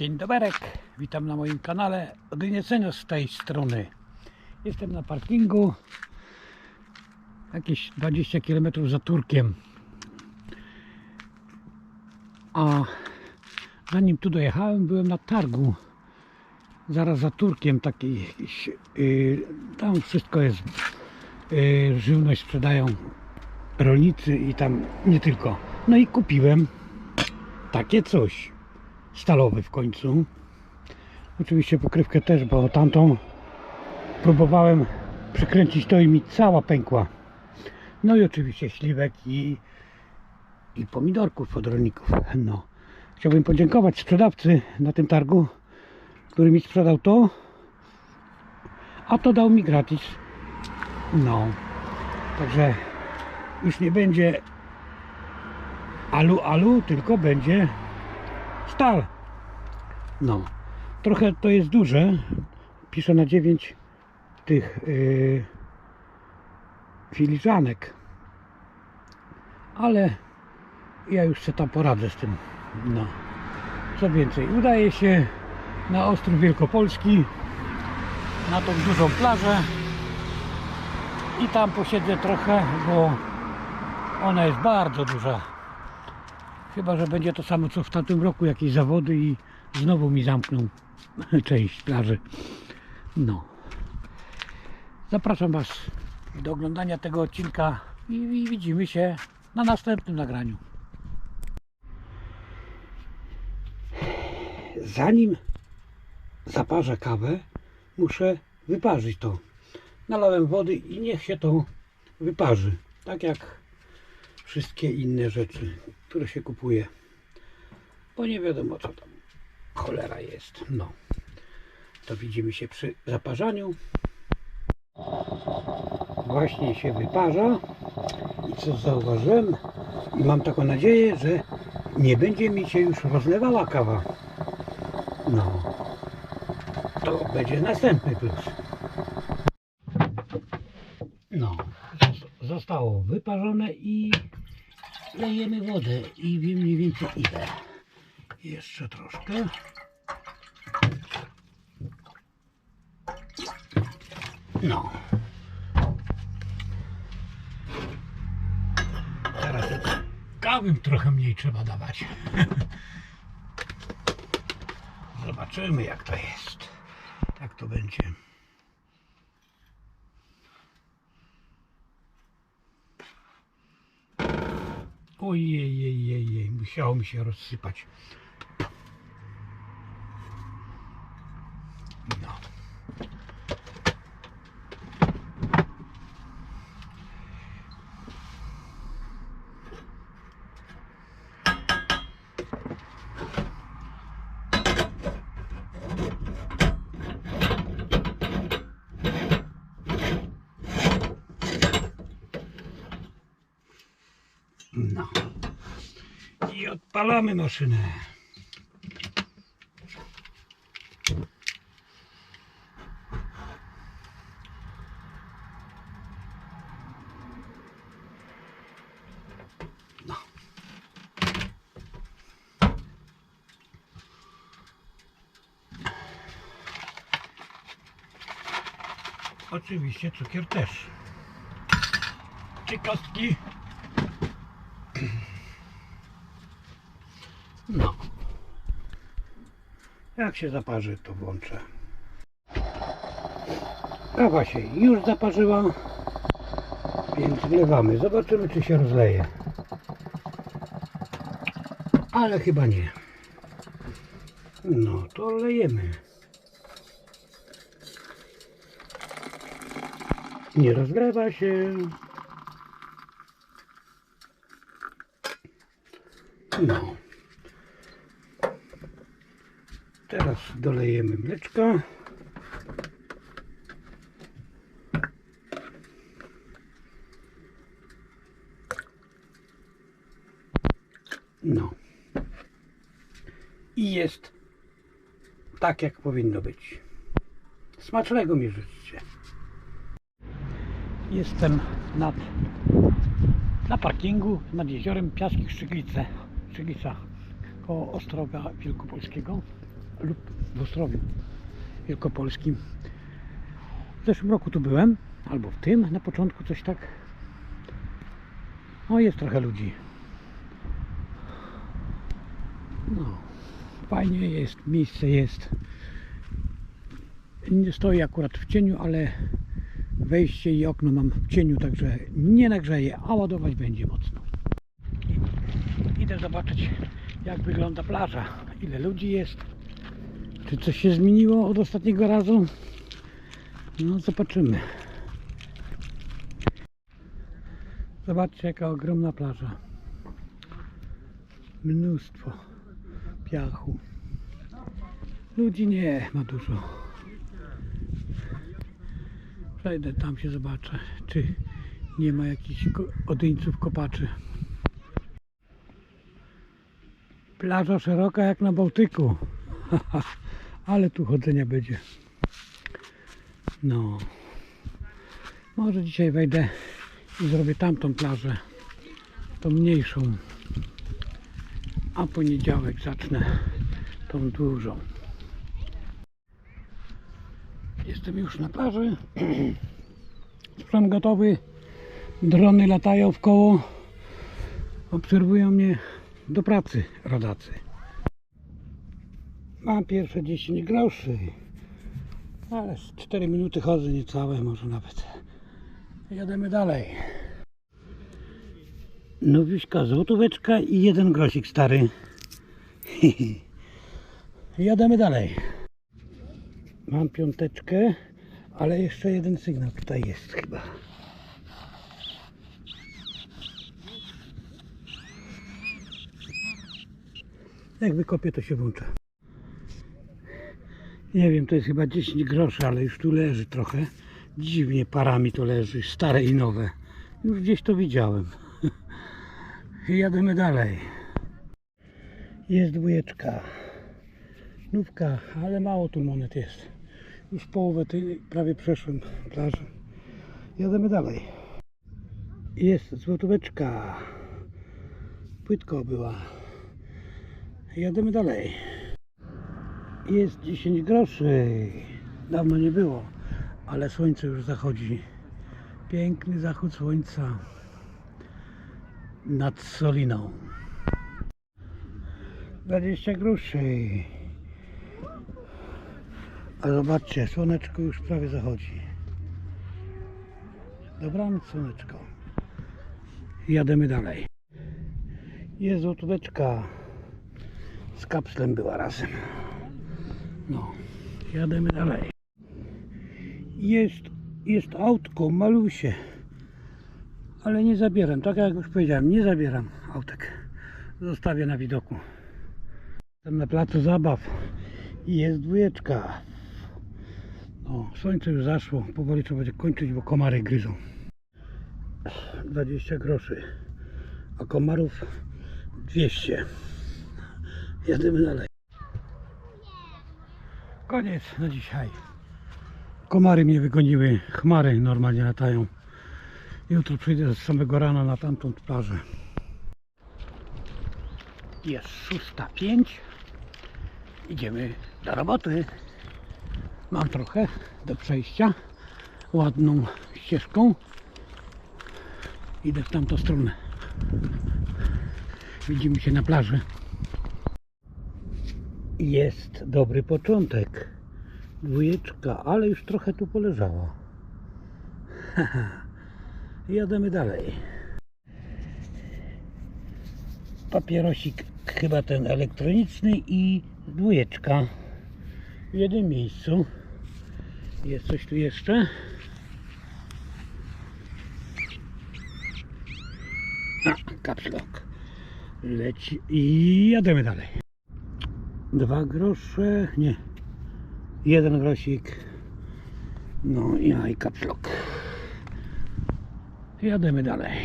Dzień doberek, witam na moim kanale Gniecenia z tej strony. Jestem na parkingu jakieś 20 km za Turkiem. A zanim tu dojechałem, byłem na targu zaraz za Turkiem taki yy, tam wszystko jest yy, żywność sprzedają rolnicy i tam nie tylko. No i kupiłem takie coś stalowy w końcu. Oczywiście pokrywkę też, bo tamtą próbowałem przykręcić to i mi cała pękła. No i oczywiście śliwek i, i pomidorków od rolników. No. Chciałbym podziękować sprzedawcy na tym targu, który mi sprzedał to, a to dał mi gratis. No. Także już nie będzie alu alu, tylko będzie stal. No, trochę to jest duże. Piszę na 9 tych yy, filiżanek. Ale ja już się tam poradzę z tym. No. Co więcej, udaje się na Ostrów Wielkopolski na tą dużą plażę i tam posiedzę trochę, bo ona jest bardzo duża. Chyba, że będzie to samo co w tamtym roku, jakieś zawody i znowu mi zamkną część plaży. No. Zapraszam Was do oglądania tego odcinka i, i widzimy się na następnym nagraniu. Zanim zaparzę kawę, muszę wyparzyć to. Nalałem wody i niech się to wyparzy. Tak jak wszystkie inne rzeczy, które się kupuje. Bo nie wiadomo co tam cholera jest. No. To widzimy się przy zaparzaniu. Właśnie się wyparza. I co zauważyłem? I mam taką nadzieję, że nie będzie mi się już rozlewała kawa. No. To będzie następny plus. No. Zostało wyparzone i lejemy wodę i wiem mniej więcej ile. Jeszcze troszkę. No. Teraz tylko kawy trochę mniej trzeba dawać. Zobaczymy jak to jest. Jak to będzie. Ojej, jej, jej, musiało mi się rozsypać. No. No. I odpalamy maszynę. No. Oczywiście cukier też. Czy? No. Jak się zaparzy, to włączę. Kawa się już zaparzyła, więc wlewamy. Zobaczymy, czy się rozleje. Ale chyba nie. No, to lejemy. Nie rozlewa się. No. Teraz mleczka. No. I jest tak, jak powinno być. Smacznego mi życzcie. Jestem nad, na parkingu nad jeziorem Piaski Szczyglice. Szczyglica koło Ostroga Wielkopolskiego. lub w Ostrowiu Wielkopolskim. W zeszłym roku tu byłem, albo w tym, na początku coś tak. No jest trochę ludzi. No, fajnie jest, miejsce jest. Nie stoi akurat w cieniu, ale wejście i okno mam w cieniu, także nie nagrzeje, a ładować będzie mocno. Idę zobaczyć, jak wygląda plaża, ile ludzi jest, czy coś się zmieniło od ostatniego razu. No, zobaczymy. Zobaczcie, jaka ogromna plaża. Mnóstwo piachu. Ludzi nie ma dużo. Przejdę tam się zobaczę, czy nie ma jakichś odyńców kopaczy. Plaża szeroka jak na Bałtyku. Ale tu chodzenia będzie. No. Może dzisiaj wejdę i zrobię tamtą plażę. Tą mniejszą. A poniedziałek zacznę tą dużą. Jestem już na plaży. Sprzęt gotowy. Drony latają w koło. Obserwują mnie do pracy rodacy. Mam pierwsze 10 groszy. Ale z 4 minuty chodzę niecałe, może nawet. Jademy dalej. Nowiśka, złotóweczka i jeden grosik stary. Jademy dalej. Mam piąteczkę, ale jeszcze jeden sygnał tutaj jest chyba. Jak wykopię, to się włącza. Nie wiem, to jest chyba 10 groszy, ale już tu leży trochę. Dziwnie parami to leży, stare i nowe. Już gdzieś to widziałem. I Jademy dalej. Jest dwójeczka. Nówka, ale mało tu monet jest. Już połowę tej prawie przeszłem plaży. Jademy dalej. Jest złotóweczka. Płytko była. Jademy dalej. Jest 10 groszy. Dawno nie było, ale słońce już zachodzi. Piękny zachód słońca nad Soliną. 20 groszy. A zobaczcie, słoneczko już prawie zachodzi. Dobranoc, słoneczko. Jademy dalej. Jest złotóweczka. Z kapslem była razem. No, jademy dalej. Jest, jest autko, malusie. Ale nie zabieram, tak jak już powiedziałem, nie zabieram autek. Zostawię na widoku. Jestem na placu zabaw jest dwójeczka. No, słońce już zaszło, powoli trzeba będzie kończyć, bo komary gryzą. 20 groszy, a komarów 200. Jedziemy dalej. Koniec na dzisiaj. Komary mnie wygoniły, chmary normalnie latają. Jutro przyjdę z samego rana na tamtą plażę. Jest 6.05. Idziemy do roboty. Mam trochę do przejścia. Ładną ścieżką. Idę w tamtą stronę. Widzimy się na plaży. Jest dobry początek. Dwójeczka, ale już trochę tu poleżała. Jademy dalej. Papierosik chyba ten elektroniczny i dwójeczka w jednym miejscu. Jest coś tu jeszcze? A, kapslok. Leci i jademy dalej. Dwa grosze, nie. Jeden grosik. No i kapslok. Jademy dalej.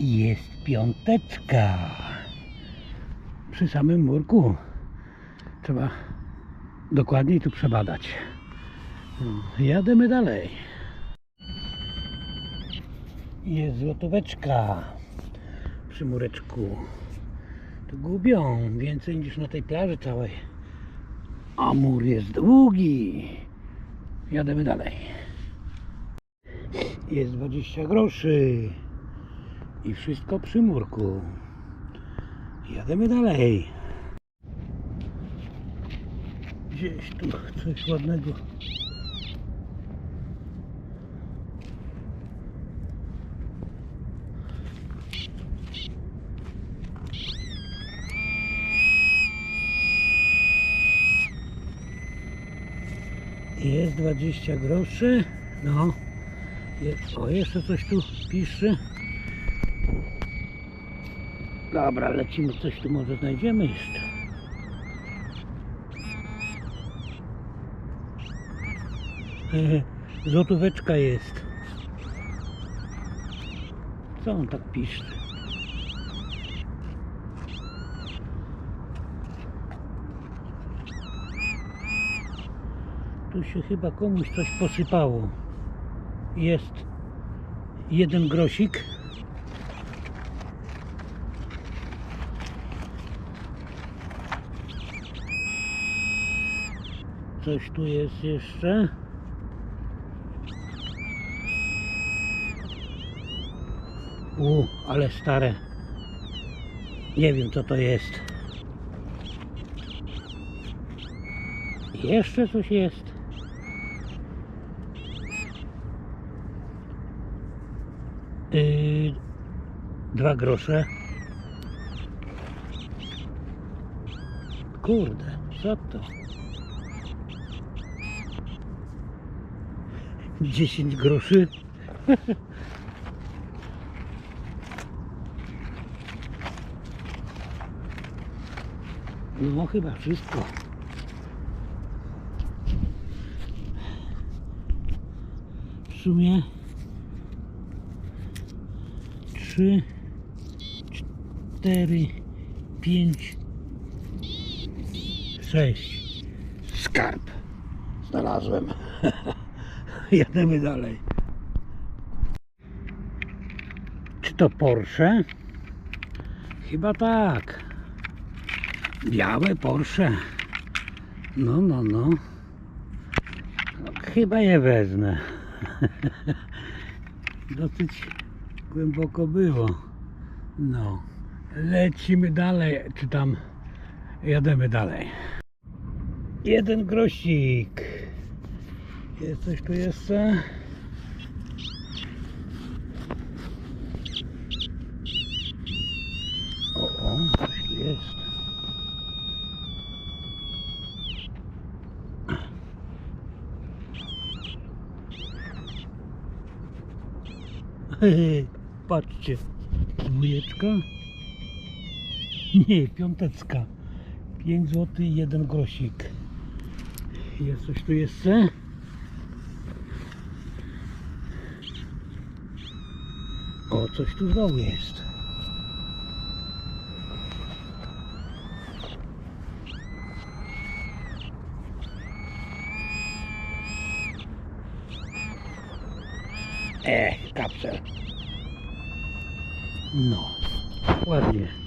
Jest piąteczka. Przy samym murku. Trzeba dokładniej tu przebadać. Jademy dalej. Jest złotóweczka przy mureczku. Gubią więcej niż na tej plaży całej. A mur jest długi. Jademy dalej. Jest 20 groszy. I wszystko przy murku. Jademy dalej. Gdzieś tu coś ładnego. Jest 20 groszy. No. Jest, o, jeszcze coś tu pisze. Dobra, lecimy, coś tu może znajdziemy jeszcze. Złotóweczka jest. Co on tak pisze? Się chyba komuś coś posypało. Jest jeden grosik. Coś tu jest jeszcze. U, ale stare. Nie wiem co to jest. Jeszcze coś jest. Yy, dwa grosze. Kurde, co to? 10 groszy. No chyba wszystko. W sumie 3, 4, 5, 6. Skarb. Znalazłem. Jademy dalej. Czy to Porsche? Chyba tak. Białe Porsche. No, no, no. no chyba je wezmę. Dosyć głęboko było. No. Lecimy dalej, czy tam jademy dalej. Jeden grosik. Jest coś tu jeszcze? O, o, coś tu jest. Patrzcie, dwójeczka. Nie, piątecka. 5 zł i jeden grosik. Jest coś tu jeszcze? O, coś tu znowu jest. E, kapsel. No, ładnie.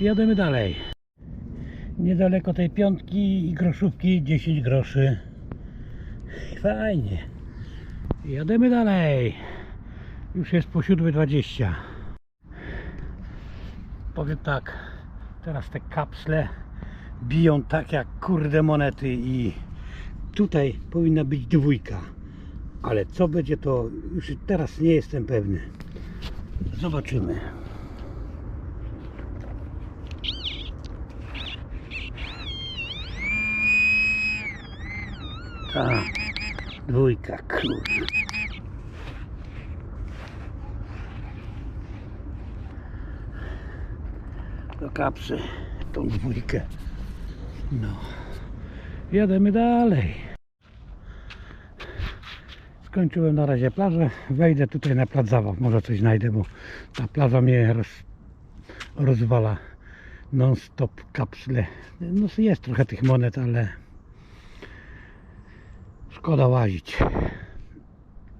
Jademy dalej. Niedaleko tej piątki i groszówki 10 groszy. Fajnie. Jademy dalej. Już jest po 7.20. Powiem tak, teraz te kapsle biją tak jak kurde monety i tutaj powinna być dwójka. Ale co będzie to już teraz nie jestem pewny. Zobaczymy. Ta dwójka, kurde. Do kapsy tą dwójkę. No. Jademy dalej. Skończyłem na razie plażę. Wejdę tutaj na plac zabaw. Może coś znajdę, bo ta plaża mnie roz, rozwala non-stop kapsle. No jest trochę tych monet, ale szkoda łazić.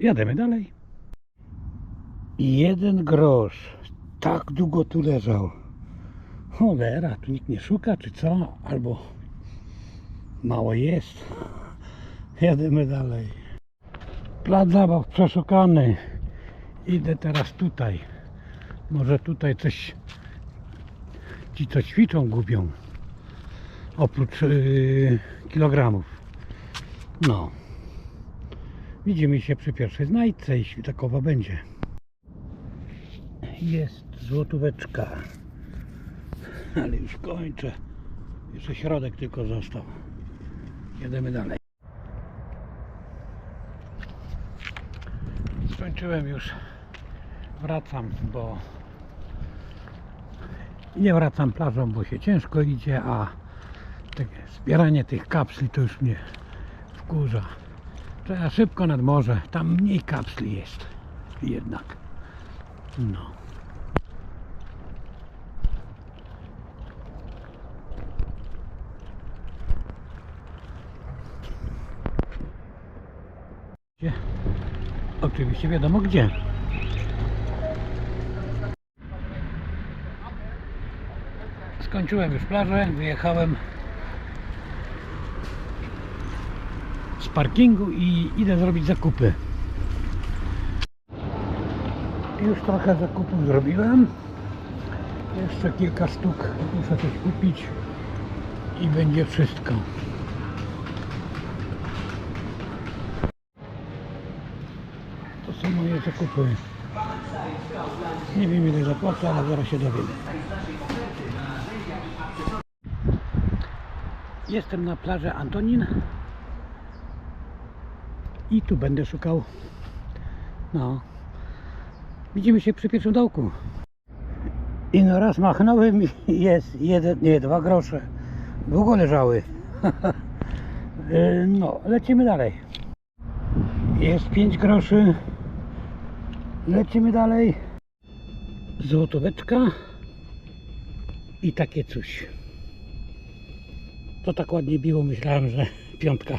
Jademy dalej. Jeden grosz. Tak długo tu leżał. Cholera, tu nikt nie szuka, czy co? Albo mało jest. Jedziemy dalej. Plac zabaw przeszukany. Idę teraz tutaj. Może tutaj coś ci co ćwiczą gubią. Oprócz yy, kilogramów. No. Widzimy się przy pierwszej znajdce, jeśli takowa będzie. Jest złotóweczka. Ale już kończę. Jeszcze środek tylko został. Jedziemy dalej. Skończyłem już. Wracam, bo nie wracam plażą, bo się ciężko idzie, a zbieranie tych kapsli to już mnie wkurza. Trzeba szybko nad morze, tam mniej kapsli jest jednak. No. Gdzie? Oczywiście wiadomo gdzie. Skończyłem już plażę, wyjechałem parkingu i idę zrobić zakupy. Już trochę zakupów zrobiłem. Jeszcze kilka sztuk muszę coś kupić i będzie wszystko. To są moje zakupy. Nie wiem ile zapłacę, ale zaraz się dowiem. Jestem na plaży Antonin i tu będę szukał. No, widzimy się przy pierwszym dołku. I no raz machnąłem i jest jeden, nie, dwa grosze. Długo leżały. No, lecimy dalej. Jest pięć groszy. Lecimy dalej. Złotóweczka i takie coś. To tak ładnie biło, myślałem, że piątka.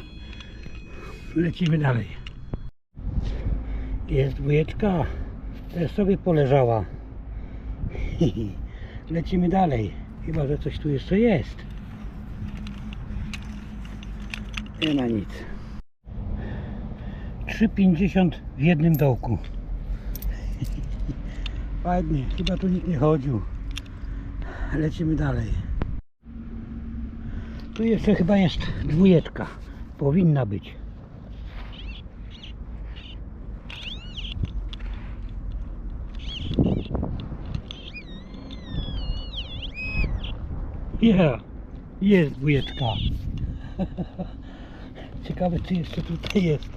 Lecimy dalej. Jest dwójeczka. Też sobie poleżała. Lecimy dalej. Chyba, że coś tu jeszcze jest. Nie ma nic. 3,50 w jednym dołku. Ładnie, chyba tu nikt nie chodził. Lecimy dalej. Tu jeszcze chyba jest dwójeczka. Powinna być. Yeah, jest dwójeczka. Ciekawe czy jeszcze tutaj jest.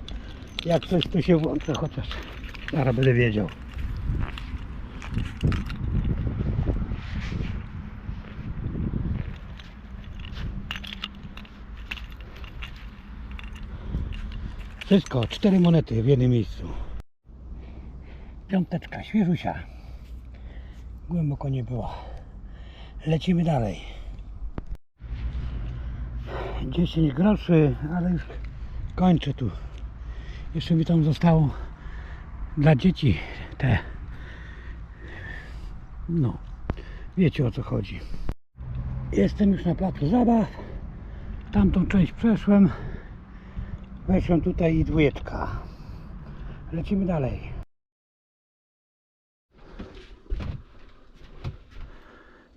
Jak coś tu się włącza chociaż. Zaraz będę wiedział. Wszystko, cztery monety w jednym miejscu. Piąteczka, świeżusia. Głęboko nie była. Lecimy dalej. 10 groszy, ale już kończę tu. Jeszcze mi tam zostało dla dzieci te. No, wiecie o co chodzi. Jestem już na placu zabaw. Tamtą część przeszłem. Weszłem tutaj i dwójeczka. Lecimy dalej.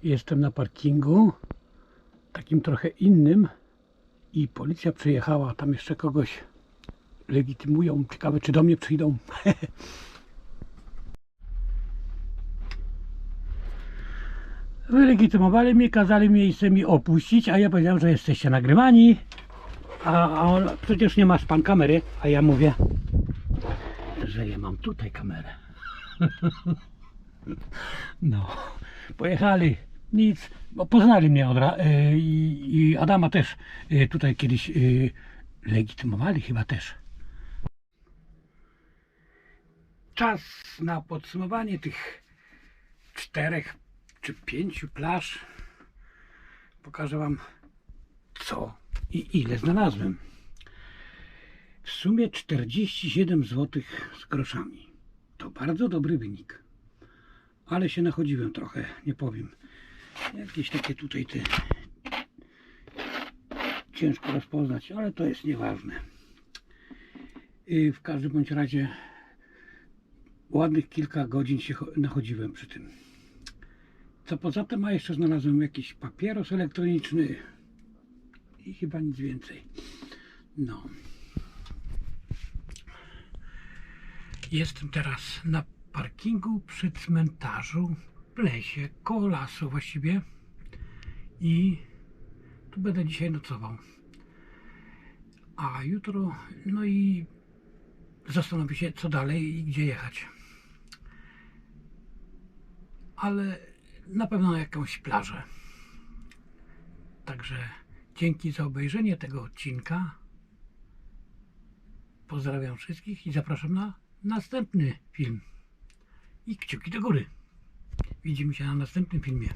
Jestem na parkingu, takim trochę innym i policja przyjechała, tam jeszcze kogoś legitymują. Ciekawe czy do mnie przyjdą. Wylegitymowali mnie, kazali miejsce mi opuścić, a ja powiedziałem, że jesteście nagrywani. A, a on, przecież nie masz pan kamery, a ja mówię, że ja mam tutaj kamerę. No, pojechali, nic, bo poznali mnie od ra- y, i, Adama też y, tutaj kiedyś y, legitymowali chyba też. Czas na podsumowanie tych czterech czy pięciu plaż. Pokażę Wam co i ile znalazłem. W sumie 47 zł z groszami. To bardzo dobry wynik. Ale się nachodziłem trochę, nie powiem. Jakieś takie tutaj te ciężko rozpoznać, ale to jest nieważne. I w każdym bądź razie ładnych kilka godzin się cho- nachodziłem przy tym. Co poza tym, a jeszcze znalazłem jakiś papieros elektroniczny i chyba nic więcej. No. Jestem teraz na parkingu przy cmentarzu lesie, koło lasu właściwie. I tu będę dzisiaj nocował. A jutro, no i zastanowię się, co dalej i gdzie jechać. Ale na pewno na jakąś plażę. Także dzięki za obejrzenie tego odcinka. Pozdrawiam wszystkich i zapraszam na następny film. I kciuki do góry. Widzimy się na następnym filmie.